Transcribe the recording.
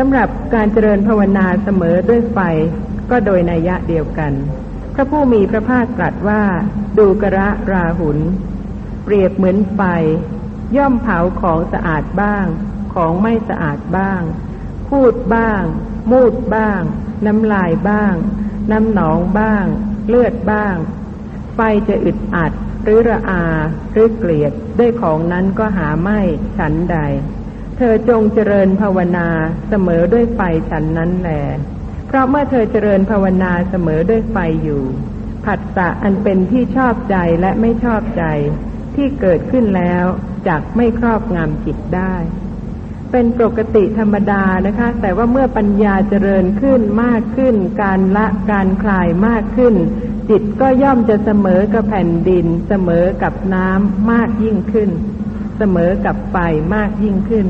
สำหรับการเจริญภาวนาเสมอด้วยไฟก็โดยนัยยะเดียวกัน พระผู้มีพระภาคตรัสว่า ดูกระราหุนเปรียบเหมือนไฟ ย่อมเผาของสะอาดบ้าง ของไม่สะอาดบ้าง พูดบ้าง มูดบ้าง น้ำลายบ้าง น้ำหนองบ้าง เลือดบ้าง ไฟจะอึดอัด หรือระอา หรือเกลียดด้วยของนั้นก็หาไม่ฉันใด เธอจงเจริญภาวนาเสมอด้วยไฟฉันนั้นแหลเพราะเมื่อเธอเจริญภาวนาเสมอด้วยไฟอยู่ ผัสสะอันเป็นที่ชอบใจและไม่ชอบใจ ที่เกิดขึ้นแล้วจักไม่ครอบงำจิตได้ เป็นปกติธรรมดานะคะ แต่ว่าเมื่อปัญญาเจริญขึ้นมากขึ้น การละการคลายมากขึ้น จิตก็ย่อมจะเสมอกับแผ่นดิน เสมอกับน้ำมากยิ่งขึ้น เสมอกับไฟมากยิ่งขึ้น